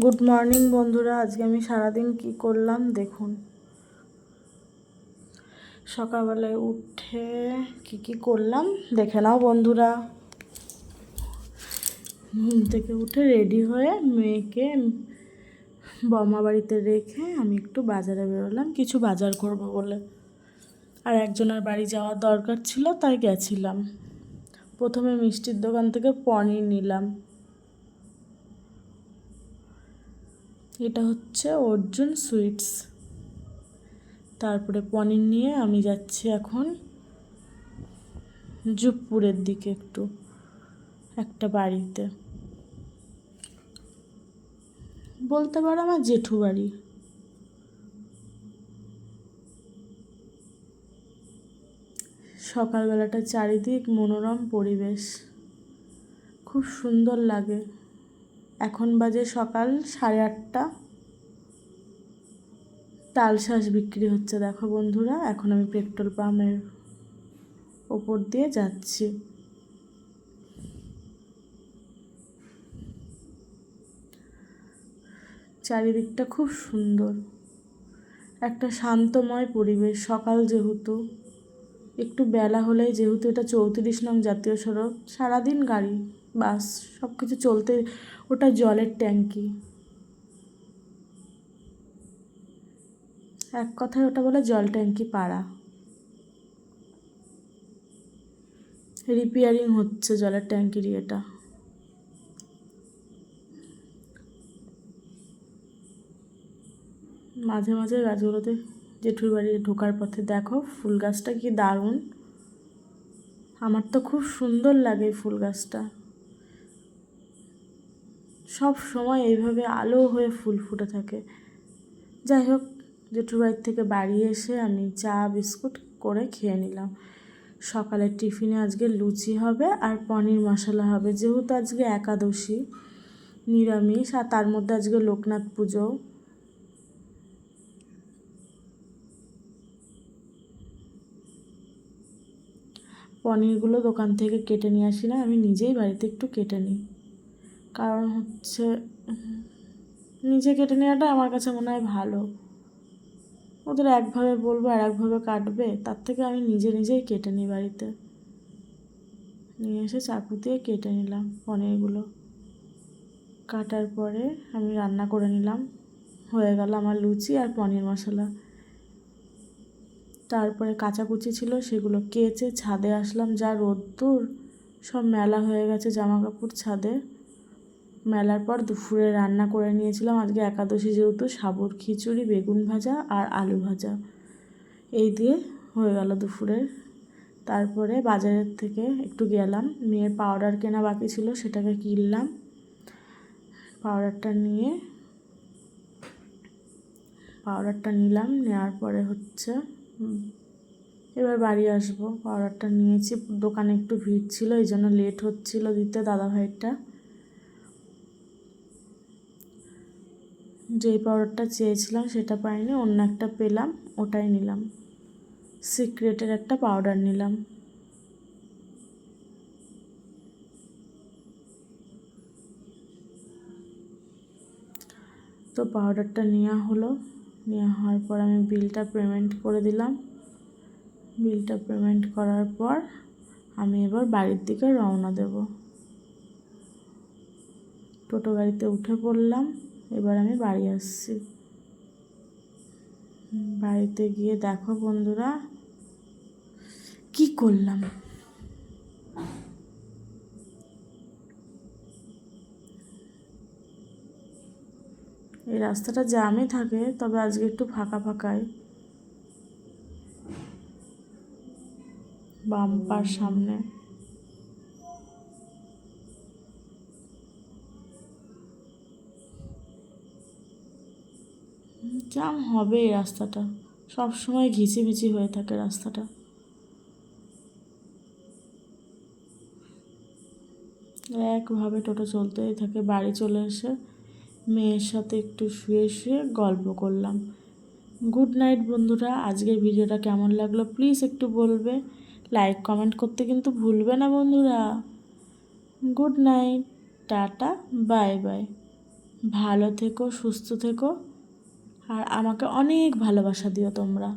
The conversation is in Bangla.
গুড মর্নিং বন্ধুরা। আজকে আমি সারাদিন কি করলাম দেখুন। সকালবেলায় উঠে কি কি করলাম দেখে নাও বন্ধুরা। ঘুম থেকে উঠে রেডি হয়ে মেয়েকে বমা বাড়িতে রেখে আমি একটু বাজারে বেরোলাম। কিছু বাজার করব বলে। আর একজনের বাড়ি যাওয়ার দরকার ছিল, তাই গেছিলাম। প্রথমে মিষ্টির দোকান থেকে পনির নিলাম। এটা হচ্ছে অর্জুন সুইটস। তারপরে পনির নিয়ে আমি যাচ্ছি এখন জুপপুরের দিকে একটু, একটা বাড়িতে। বলতে পারো আমার জেঠু বাড়ি। সকালবেলাটা চারিদিক মনোরম পরিবেশ। খুব সুন্দর লাগে। এখন বাজে সকাল সাড়ে আটটা। তাল বিক্রি হচ্ছে, দেখো বন্ধুরা, এখন আমি পেট্রোল পাম্পের ওপর দিয়ে যাচ্ছি। চারিদিকটা খুব সুন্দর, একটা শান্তময় পরিবেশ, সকাল যেহেতু। একটু বেলা হলেই যেহেতু এটা চৌত্রিশ নং জাতীয় সড়ক, সারাদিন গাড়ি, বাস সব কিছু চলতে ওটা জলের ট্যাঙ্কি। এক কথায় ওটা বলে জল ট্যাঙ্কি পাড়া। রিপেয়ারিং হচ্ছে জলের ট্যাঙ্কির এটা। মাঝে মাঝে গাছগুলোতে জেঠুর বাড়ি ঢোকার পথে দেখো, ফুল গাছটা কি দারুণ। আমার তো খুব সুন্দর লাগে ফুল গাছটা। সব সময় এইভাবে আলো হয়ে ফুল ফুটে থাকে। যাই হোক জেঠুর বাড়ির থেকে বাড়ি এসে আমি চা, বিস্কুট করে খেয়ে নিলাম। সকালে টিফিনে আজকে লুচি হবে আর পনির মশলা হবে। যেহেতু আজকে একাদশী, নিরামিষ, আর তার মধ্যে আজকে লোকনাথ পুজো। পনিরগুলো দোকান থেকে কেটে নিয়ে আসি না, আমি নিজেই বাড়িতে একটু কেটে নিই। কারণ হচ্ছে, নিজে কেটে নেওয়াটা আমার কাছে মনে হয় ভালো। ওদের একভাবে বলব আর একভাবে কাটবে, তার থেকে আমি নিজে নিজেই কেটে নিই বাড়িতে। নিয়ে এসে চাকু দিয়ে কেটে নিলাম পনিরগুলো। কাটার পরে আমি রান্না করে নিলাম। হয়ে গেল আমার লুচি আর পনির মশলা। তারপরে কাচাকুচি ছিল, সেগুলো কেচে ছাদে আসলাম। যা রোদ্দুর, সব মেলা হয়ে গেছে জামা কাপড় ছাদে। মেলার পর দুপুরে রান্না করে নিয়েছিলাম। আজকে একাদশী যেহেতু, সাবুর খিচুড়ি, বেগুন ভাজা আর আলু ভাজা। এই দিয়ে হয়ে গেল দুপুরের তারপরে বাজারের থেকে একটু গেলাম। মেয়ের পাউডার কেনা বাকি ছিল, সেটাকে কিনলাম। পাউডারটা নিয়ে, পাউডারটা নিলাম। নেওয়ার পরে হচ্ছে এবার বাড়ি আসব, পাউডারটা নিয়েছি, দোকানে একটু ভিড় ছিল, এই জন্য লেট হচ্ছিল দিতে দাদাভাইটা। যেই পাউডারটা চেয়েছিলাম সেটা পাইনি, অন্য একটা পেলাম, ওটাই নিলাম। সিক্রেটের একটা পাউডার নিলাম। তো পাউডারটা নেওয়া হলো। নেওয়া হওয়ার পর আমি বিলটা পেমেন্ট করে দিলাম। বিলটা পেমেন্ট করার পর আমি এবার বাড়ির দিকে রওনা দেব। টোটো গাড়িতে উঠে পড়লাম, এবার আমি বাড়ি আসছি। বাড়িতে গিয়ে দেখো বন্ধুরা, কি করলাম? এই রাস্তাটা জ্যামই থাকে, তবে আজকে একটু ফাঁকা ফাঁকায় বাম্পার সামনে। জ্যাম হবে এই রাস্তাটা। সব সময় ঘিচিমিচি হয়ে থাকে রাস্তাটা। একভাবে টোটো চলতেই থাকে, বাড়ি চলে এসে মেয়ের সাথে একটু শুয়ে শুয়ে গল্প করলাম। গুড নাইট বন্ধুরা, আজকের ভিডিওটা কেমন লাগল প্লিজ একটু বলবে। লাইক, কমেন্ট করতে কিন্তু ভুলবে না বন্ধুরা। Good night, tata, bye bye. ভালো থেকো, সুস্থ থেকো। আর আমাকে অনেক ভালোবাসা দিও তোমরা।